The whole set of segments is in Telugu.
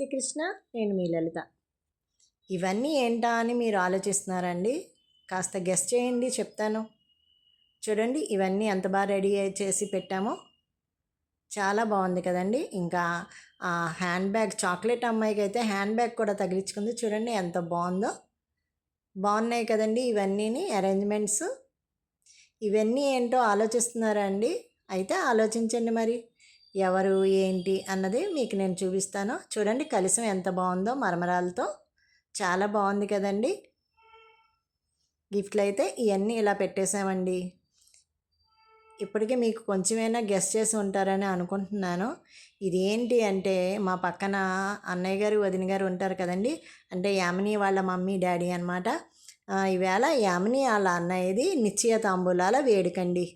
శ్రీ శ్రీకృష్ణ నేను మీ లలిత. ఇవన్నీ ఏంటా అని మీరు ఆలోచిస్తున్నారండి? కాస్త గెస్ట్ చేయండి చెప్తాను. చూడండి ఇవన్నీ ఎంత బాగా రెడీ చేసి పెట్టామో. చాలా బాగుంది కదండి. ఇంకా ఆ హ్యాండ్ బ్యాగ్ చాక్లెట్ అమ్మాయికి అయితే హ్యాండ్ బ్యాగ్ కూడా తగిలించుకుంది. చూడండి ఎంత బాగుందో. బాగున్నాయి కదండి ఇవన్నీ అరేంజ్మెంట్స్. ఇవన్నీ ఏంటో ఆలోచిస్తున్నారా అండి? అయితే ఆలోచించండి మరి. ఎవరు ఏంటి అన్నది మీకు నేను చూపిస్తాను. చూడండి కలిసం ఎంత బాగుందో మరమరాలతో. చాలా బాగుంది కదండి. గిఫ్ట్లు అయితే ఇవన్నీ ఇలా పెట్టేశామండి. ఇప్పటికే మీకు కొంచెమైనా గెస్ట్ చేసి ఉంటారని అనుకుంటున్నాను. ఇది ఏంటి అంటే మా పక్కన అన్నయ్య గారు వదిన గారు ఉంటారు కదండి. అంటే యామిని వాళ్ళ మమ్మీ డాడీ అనమాట ఈవేళ యామిని వాళ్ళ అన్నయ్యది నిశ్చయ తాంబూలాల వేడుకండి.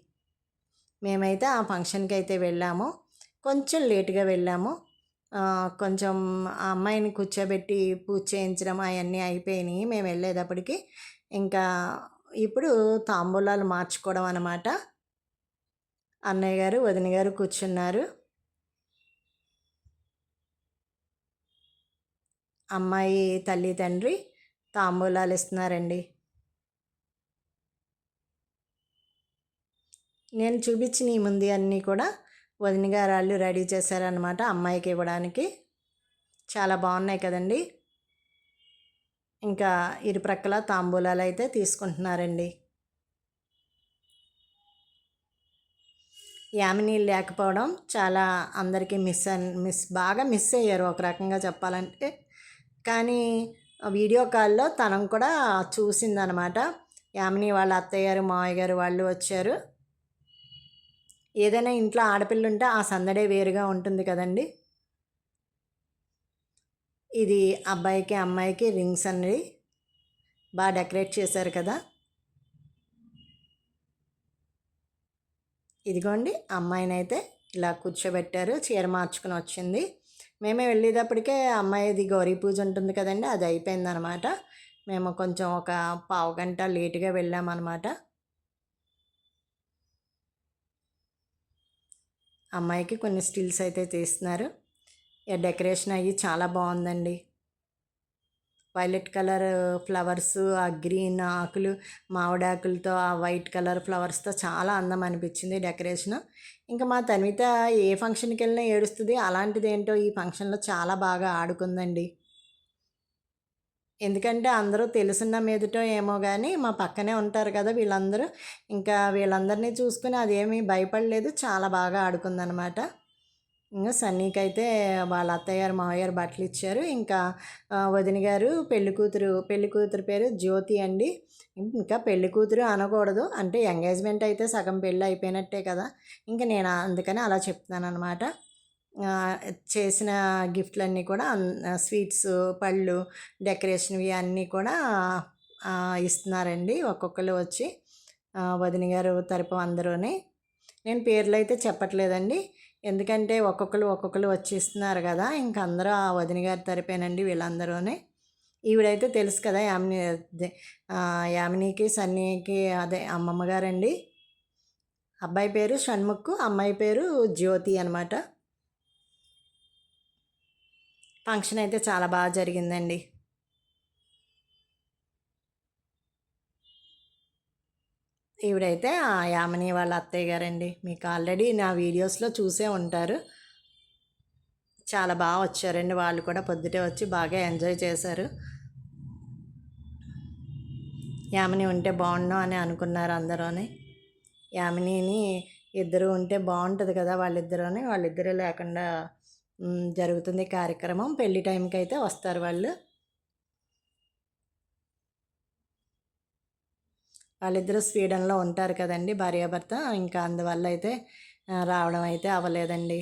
మేమైతే ఆ ఫంక్షన్కి అయితే వెళ్ళాము. కొంచెం లేటుగా వెళ్ళాము. కొంచెం ఆ అమ్మాయిని కూర్చోబెట్టి పూజ చేయించడం అవన్నీ అయిపోయినాయి. మేము వెళ్ళేటప్పటికి ఇంకా ఇప్పుడు తాంబూలాలు మార్చుకోవడం అనమాట అన్నయ్య గారు వదిన గారు కూర్చున్నారు. అమ్మాయి తల్లి తండ్రి తాంబూలాలు ఇస్తున్నారండి. నేను చూపించిన ఈ ముందు అన్నీ కూడా వదిన గారు వాళ్ళు రెడీ చేశారనమాట అమ్మాయికి ఇవ్వడానికి. చాలా బాగున్నాయి కదండి. ఇంకా ఇరు ప్రక్కల తాంబూలాలు అయితే తీసుకుంటున్నారండి. యామినీ లేకపోవడం చాలా అందరికీ మిస్ అన్ మిస్ బాగా మిస్ అయ్యారు ఒక రకంగా చెప్పాలంటే. కానీ వీడియో కాల్లో తనం కూడా చూసిందనమాట యామిని వాళ్ళ అత్తయ్య గారు మావయ్య గారు వాళ్ళు వచ్చారు. ఏదైనా ఇంట్లో ఆడపిల్ల ఉంటే ఆ సందడే వేరుగా ఉంటుంది కదండి. ఇది అబ్బాయికి అమ్మాయికి రింగ్స్ అన్నది బాగా డెకరేట్ చేశారు కదా. ఇదిగోండి అమ్మాయిని అయితే ఇలా కూర్చోబెట్టారు చీర మార్చుకుని వచ్చింది. మేమే వెళ్ళేటప్పటికే అమ్మాయిది గౌరీ పూజ ఉంటుంది కదండి అది అయిపోయిందనమాట. మేము కొంచెం ఒక పావు గంట లేటుగా వెళ్ళామన్నమాట అమ్మాయికి కొన్ని స్టిల్స్ అయితే తీస్తున్నారు. డెకరేషన్ అయ్యి చాలా బాగుందండి. వైలెట్ కలర్ ఫ్లవర్స్ ఆ గ్రీన్ ఆకులు మామిడాకులతో ఆ వైట్ కలర్ ఫ్లవర్స్తో చాలా అందం అనిపించింది డెకరేషన్. ఇంకా మా తనిత ఏ ఫంక్షన్కి వెళ్ళినా ఏడుస్తుంది. అలాంటిది ఏంటో ఈ ఫంక్షన్లో చాలా బాగా ఆడుకుందండి. ఎందుకంటే అందరూ తెలిసిన మీదటో ఏమో కానీ మా పక్కనే ఉంటారు కదా వీళ్ళందరూ. ఇంకా వీళ్ళందరినీ చూసుకుని అదేమీ భయపడలేదు చాలా బాగా ఆడుకుందనమాట. ఇంకా సన్నీకి అయితే వాళ్ళ అత్తయ్య గారు మావయ్య గారు బట్టలు ఇచ్చారు. ఇంకా వదిన గారు పెళ్ళి కూతురు పెళ్ళి కూతురు పేరు జ్యోతి అండి. ఇంకా పెళ్ళి కూతురు అనకూడదు. అంటే ఎంగేజ్మెంట్ అయితే సగం పెళ్ళి అయిపోయినట్టే కదా. ఇంకా నేను అందుకని అలా చెప్తున్నాను అనమాట చేసిన గిఫ్ట్లన్నీ కూడా స్వీట్స్ పళ్ళు డెకరేషన్వి అన్నీ కూడా ఇస్తున్నారండి ఒక్కొక్కరు వచ్చి. వదిన గారు తరపు అందరూని. నేను పేర్లు అయితే చెప్పట్లేదండి. ఎందుకంటే ఒక్కొక్కరు ఒక్కొక్కరు వచ్చి ఇస్తున్నారు కదా ఇంక అందరూ ఆ వదిన గారి తరపేనండి వీళ్ళందరూనే. ఈవిడైతే తెలుసు కదా యామిని యామినికి సన్నీకి అదే అమ్మమ్మ గారండి. అబ్బాయి పేరు షణ్ముఖ్ అమ్మాయి పేరు జ్యోతి అనమాట ఫంక్షన్ అయితే చాలా బాగా జరిగిందండి. ఈవిడైతే ఆ యామిని వాళ్ళ అత్తయ్య గారండి. మీకు ఆల్రెడీ నా వీడియోస్లో చూసే ఉంటారు. చాలా బాగా వచ్చారండి. వాళ్ళు కూడా పొద్దుటే వచ్చి బాగా ఎంజాయ్ చేశారు. యామిని ఉంటే బాగుండు అని అనుకున్నారు అందరూని యామినిని ఇద్దరు ఉంటే బాగుంటుంది కదా వాళ్ళిద్దరూని వాళ్ళిద్దరూ లేకుండా జరుగుతుంది కార్యక్రమం. పెళ్ళి టైంకి అయితే వస్తారు వాళ్ళు. వాళ్ళిద్దరూ స్వీడన్లో ఉంటారు కదండి భార్యాభర్త. ఇంకా అందువల్ల అయితే రావడం అయితే అవ్వలేదండి.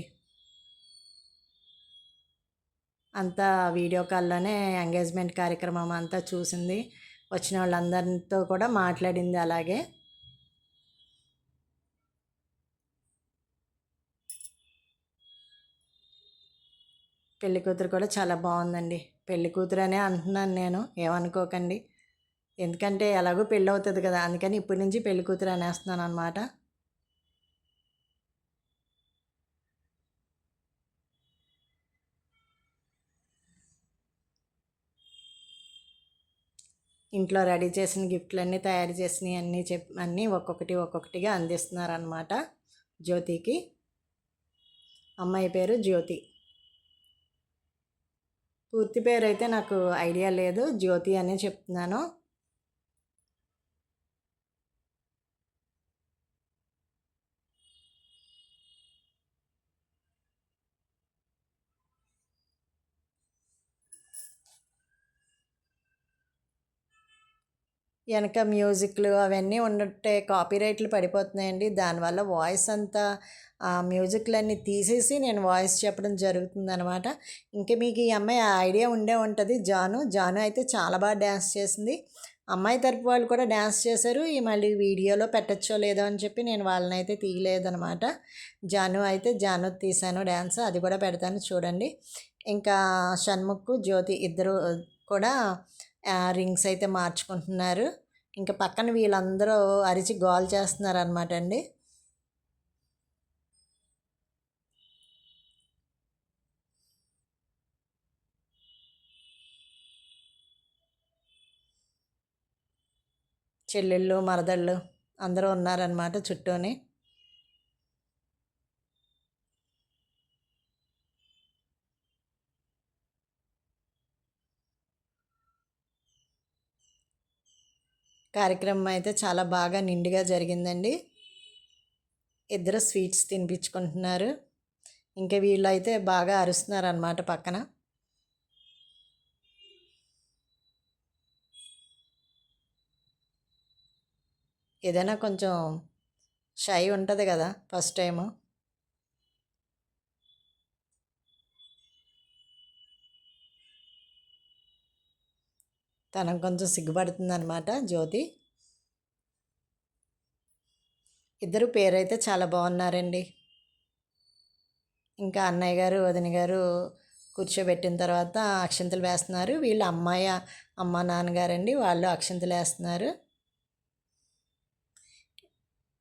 అంతా వీడియో కాల్లోనే ఎంగేజ్మెంట్ కార్యక్రమం అంతా చూసింది. వచ్చిన వాళ్ళందరితో కూడా మాట్లాడింది అలాగే. పెళ్ళి కూతురు కూడా చాలా బాగుందండి. పెళ్ళి కూతురు అనే అంటున్నాను నేను ఏమనుకోకండి. ఎందుకంటే ఎలాగో పెళ్ళి అవుతుంది కదా అందుకని ఇప్పటి నుంచి పెళ్ళి కూతురు అనేస్తున్నాను అనమాట ఇంట్లో రెడీ చేసిన గిఫ్ట్లన్నీ తయారు చేసినవి అన్నీ చెప్ అన్నీ ఒక్కొక్కటి ఒక్కొక్కటిగా అందిస్తున్నారనమాట జ్యోతికి. అమ్మాయి పేరు జ్యోతి. పూర్తి పేరు అయితే నాకు ఐడియా లేదు. జ్యోతి అనే చెప్తున్నాను. వెనక మ్యూజిక్లు అవన్నీ ఉండటే కాపీరైట్లు పడిపోతున్నాయండి. దానివల్ల వాయిస్ అంతా ఆ మ్యూజిక్లన్నీ తీసేసి నేను వాయిస్ చెప్పడం జరుగుతుందనమాట ఇంకా మీకు ఈ అమ్మాయి ఐడియా ఉండే ఉంటుంది. జాను జాను అయితే చాలా బాగా డ్యాన్స్ చేసింది. అమ్మాయి తరపు వాళ్ళు కూడా డ్యాన్స్ చేశారు. ఈ మళ్ళీ వీడియోలో పెట్టచ్చో లేదో అని చెప్పి నేను వాళ్ళని అయితే తీయలేదనమాట జాను అయితే జాను తీశాను డ్యాన్స్ అది కూడా పెడతాను చూడండి. ఇంకా షణ్ముఖ్ జ్యోతి ఇద్దరు కూడా రింగ్స్ అయితే మార్చుకుంటున్నారు. ఇంకా పక్కన వీళ్ళందరూ అరిచి గోల్ చేస్తున్నారనమాట అండి. చెల్లెళ్ళు మరదళ్ళు అందరూ ఉన్నారనమాట చుట్టూని. కార్యక్రమం అయితే చాలా బాగా నిండుగా జరిగిందండి. ఇద్దరు స్వీట్స్ తినిపించుకుంటున్నారు. ఇంకా వీళ్ళు అయితే బాగా అరుస్తున్నారు అన్నమాట పక్కన. ఏదైనా కొంచెం షై ఉంటుంది కదా ఫస్ట్ టైము. తనకు కొంచెం సిగ్గుపడుతుంది అనమాట జ్యోతి. ఇద్దరు పేరైతే చాలా బాగున్నారండి. ఇంకా అన్నయ్య గారు వదిన గారు కూర్చోబెట్టిన తర్వాత అక్షంతలు వేస్తున్నారు. వీళ్ళు అమ్మాయి అమ్మ నాన్నగారండి. వాళ్ళు అక్షంతలు వేస్తున్నారు.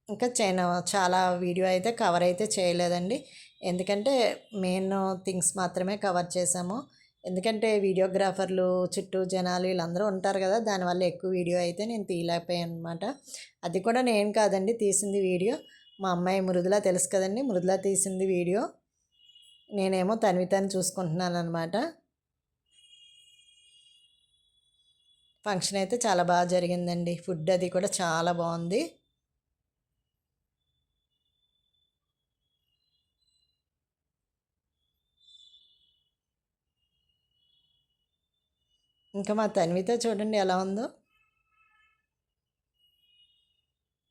ఇంకా చైనా చాలా వీడియో అయితే కవర్ అయితే చేయలేదండి. ఎందుకంటే మెయిన్ థింగ్స్ మాత్రమే కవర్ చేసాము. ఎందుకంటే వీడియోగ్రాఫర్లు చుట్టూ జనాలు వీళ్ళందరూ ఉంటారు కదా దానివల్ల ఎక్కువ వీడియో అయితే నేను తీయలేకపోయాను అనమాట అది కూడా నేను కాదండి తీసింది వీడియో. మా అమ్మాయి మృదులా తెలుసు కదండి మృదులా తీసింది వీడియో. నేనేమో తనివితాన్ని చూసుకుంటున్నాను అనమాట ఫంక్షన్ అయితే చాలా బాగా జరిగిందండి. ఫుడ్ అది కూడా చాలా బాగుంది. ఇంకా మా తన్వితో చూడండి ఎలా ఉందో.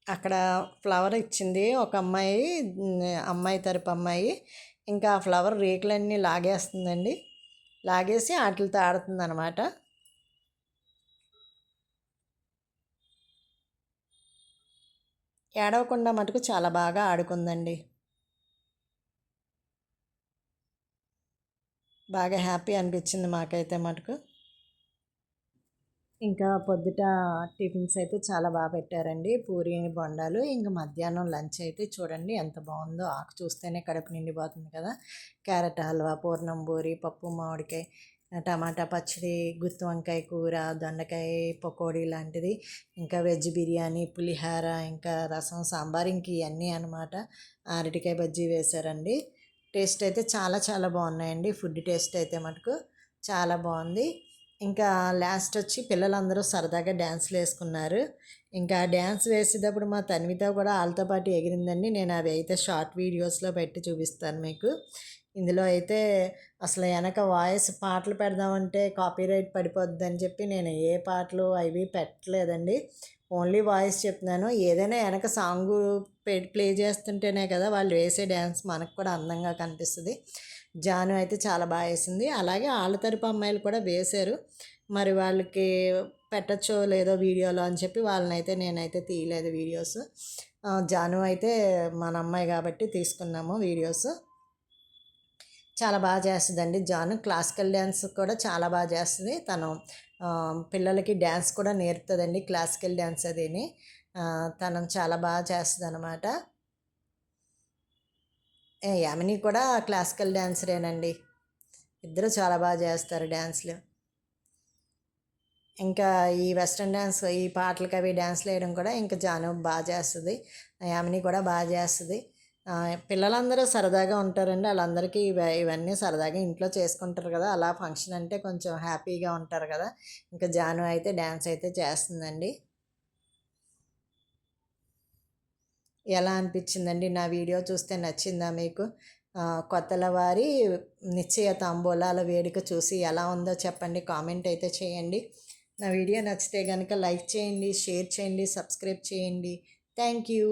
అక్కడ ఫ్లవర్ ఇచ్చింది ఒక అమ్మాయి అమ్మాయి తరపు అమ్మాయి. ఇంకా ఆ ఫ్లవర్ రేకులన్నీ లాగేస్తుందండి. లాగేసి ఆటలతో ఆడుతుంది అనమాట ఏడవకుండా మటుకు చాలా బాగా ఆడుకుందండి. బాగా హ్యాపీ అనిపించింది మాకైతే మటుకు. ఇంకా పొద్దుట టిఫిన్స్ అయితే చాలా బాగా పెట్టారండి. పూరి బొండాలు ఇంకా మధ్యాహ్నం లంచ్ అయితే చూడండి ఎంత బాగుందో. ఆకు చూస్తేనే కడుపు నిండిపోతుంది కదా. క్యారెట్ హల్వా పూర్ణం పూరి పప్పు మామిడికాయ టమాటా పచ్చడి గుత్తి వంకాయ కూర దొండకాయ పకోడీ లాంటిది ఇంకా వెజ్ బిర్యానీ పులిహార ఇంకా రసం సాంబార్ ఇంక ఇవన్నీ అనమాట అరటికాయ బజ్జీ వేశారండి. టేస్ట్ అయితే చాలా చాలా బాగున్నాయండి. ఫుడ్ టేస్ట్ అయితే మటుకు చాలా బాగుంది. ఇంకా లాస్ట్ వచ్చి పిల్లలందరూ సరదాగా డ్యాన్స్లు వేసుకున్నారు. ఇంకా డ్యాన్స్ వేసేటప్పుడు మా తన్విత కూడా వాళ్ళతో పాటు ఎగిరిందండి. నేను అవి అయితే షార్ట్ వీడియోస్లో పెట్టి చూపిస్తాను మీకు. ఇందులో అయితే అసలు వెనక వాయిస్ పాటలు పెడదామంటే కాపీరైట్ పడిపోద్ది అని చెప్పి నేను ఏ పాటలు అవి పెట్టలేదండి. ఓన్లీ వాయిస్ చెప్తున్నాను. ఏదైనా వెనక సాంగ్ ప్లే చేస్తుంటేనే కదా వాళ్ళు వేసే డ్యాన్స్ మనకు కూడా అందంగా కనిపిస్తుంది. జాను అయితే చాలా బాగా వేసింది. అలాగే వాళ్ళ తరపు అమ్మాయిలు కూడా వేశారు. మరి వాళ్ళకి పెట్టచ్చో లేదో వీడియోలో అని చెప్పి వాళ్ళని అయితే నేనైతే తీయలేదు వీడియోస్. జాను అయితే మన అమ్మాయి కాబట్టి తీసుకున్నాము వీడియోస్. చాలా బాగా చేస్తుందండి జాను. క్లాసికల్ డ్యాన్స్ కూడా చాలా బాగా చేస్తుంది. తను పిల్లలకి డ్యాన్స్ కూడా నేర్పుతుందండి క్లాసికల్ డ్యాన్స్ అదిని. తను చాలా బాగా చేస్తుంది అనమాట యామిని కూడా క్లాసికల్ డ్యాన్సరేనండి ఇద్దరు చాలా బాగా చేస్తారు డ్యాన్స్లు ఇంకా ఈ వెస్ట్రన్ డ్యాన్స్ ఈ పాటలకి అవి డ్యాన్స్లు వేయడం కూడా ఇంకా జాను బాగా చేస్తుంది. యామిని కూడా బాగా చేస్తుంది. పిల్లలందరూ సరదాగా ఉంటారండి. వాళ్ళందరికీ ఇవన్నీ సరదాగా ఇంట్లో చేసుకుంటారు కదా. అలా ఫంక్షన్ అంటే కొంచెం హ్యాపీగా ఉంటారు కదా. ఇంకా జాను అయితే డ్యాన్స్ అయితే చేస్తుందండి. ఎలా అనిపించిందండి? నా వీడియో చూస్తే నచ్చిందా మీకు? కొత్తల వారి నిశ్చయ తాంబూలాల వేడుక చూసి ఎలా ఉందో చెప్పండి. కామెంట్ అయితే చేయండి. నా వీడియో నచ్చితే కనుక లైక్ చేయండి షేర్ చేయండి సబ్స్క్రైబ్ చేయండి. Thank you.